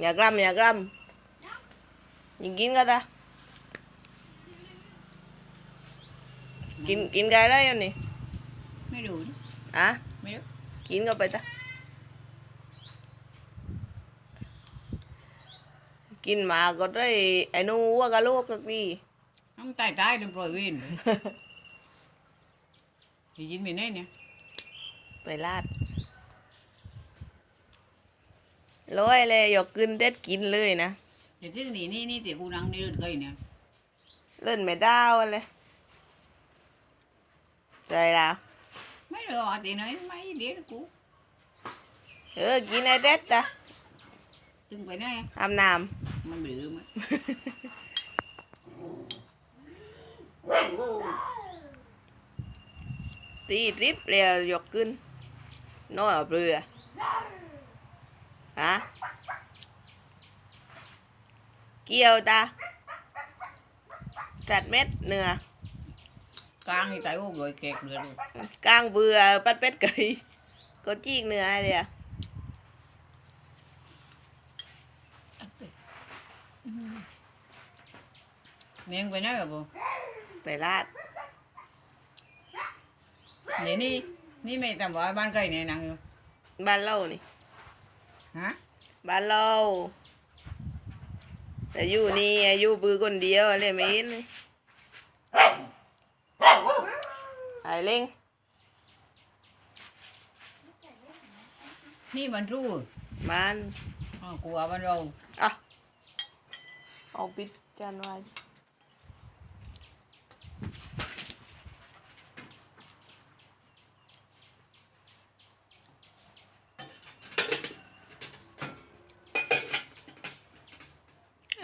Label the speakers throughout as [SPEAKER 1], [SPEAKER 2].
[SPEAKER 1] อย่ากล้ำอย่ากล้ำยิงกินก็ตากินกินไก่ได้ยังนี่
[SPEAKER 2] ไม่รู้นะ
[SPEAKER 1] อะ
[SPEAKER 2] ไม่รู้
[SPEAKER 1] กินก็ไปตากินมาก็ได้ไอ้หนูวัวกับลูกสักที
[SPEAKER 2] น้องตายตายโดนปล่อยเวินไปยินไปไหนเนี่ย
[SPEAKER 1] ไปลาด ร้อยเลยหยกกินเด็ดกินเลยนะ
[SPEAKER 2] เดี๋ยวที่นี่นี่นี่เดี๋ยวกูนั่งนี่เดินเคยเนี่ย
[SPEAKER 1] เล่นไม่ได้เลยใจเรา
[SPEAKER 2] ไม่รู้อะตีน้อยไม่เดี๋ยวกู
[SPEAKER 1] เออกินไอ้เด็ดตะ
[SPEAKER 2] จึงไปไหนอะ
[SPEAKER 1] อาบน้
[SPEAKER 2] มันเบื่อมั้ยำ
[SPEAKER 1] ตีทริปเรียวหยกขึ้นน้อยเอาเปลือฮะ เกี่ยวตาจัดเม็ดเนื้อก
[SPEAKER 2] ลางให้ตายโอ้ยแกกเลย
[SPEAKER 1] กลางเบื่อปัดเป็ดไก่ก็จีกเนื้อเดียว
[SPEAKER 2] เมียงไปไหนกับกู
[SPEAKER 1] ไปลาด
[SPEAKER 2] เดี๋ยวนี่นี่ไม่ทำว่าบ้านใครเนี่ยนั่งอยู่
[SPEAKER 1] บ้านเรานี่
[SPEAKER 2] ฮะ
[SPEAKER 1] บ้านเรา แต่อยู่นี่อยู่ปือคนเดียวอะไรไม่เห็นเลยไอ้เล็ง
[SPEAKER 2] นี่มันรู้
[SPEAKER 1] บ้าน
[SPEAKER 2] อ๋อกลัวมันเรา
[SPEAKER 1] อะเอาปิดจานไว้ร้อยไหมครับฮะ
[SPEAKER 2] ร้อยไม่ร้อยกินกินบนเหลียงรัง
[SPEAKER 1] เออเอาน้ำไม่ตัวจเงี้ย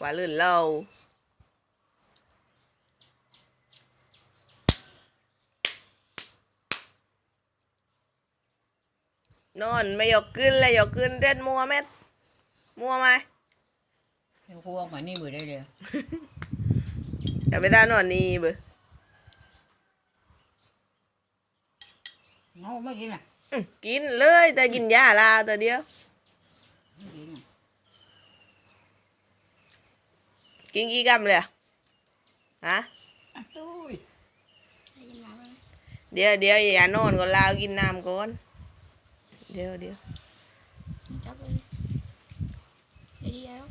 [SPEAKER 1] ว่าลื่นเรานอนไม่ยกขึ้นเลยยกขึ้นเด็ดมัวเม็ดมัวไหม
[SPEAKER 2] เดี๋ยวกูออกมานี่เบื่อได้เลย
[SPEAKER 1] อย่าไปตานอนนี่เบอ
[SPEAKER 2] เงาไม่กินอะ
[SPEAKER 1] อื้อกินเลยแต่กินยาลาวแต่เดียว
[SPEAKER 2] ไม่กินอะ
[SPEAKER 1] กินกี่กรัมเลยอะฮะ
[SPEAKER 2] อะตุ้ย
[SPEAKER 1] เดี๋ยวเดี๋ยวอย่านอนก่อนลาวกินน้ำก่อน เดี๋ยวเดี๋ยว
[SPEAKER 3] จับเลยเดี๋ยวเดี๋ยว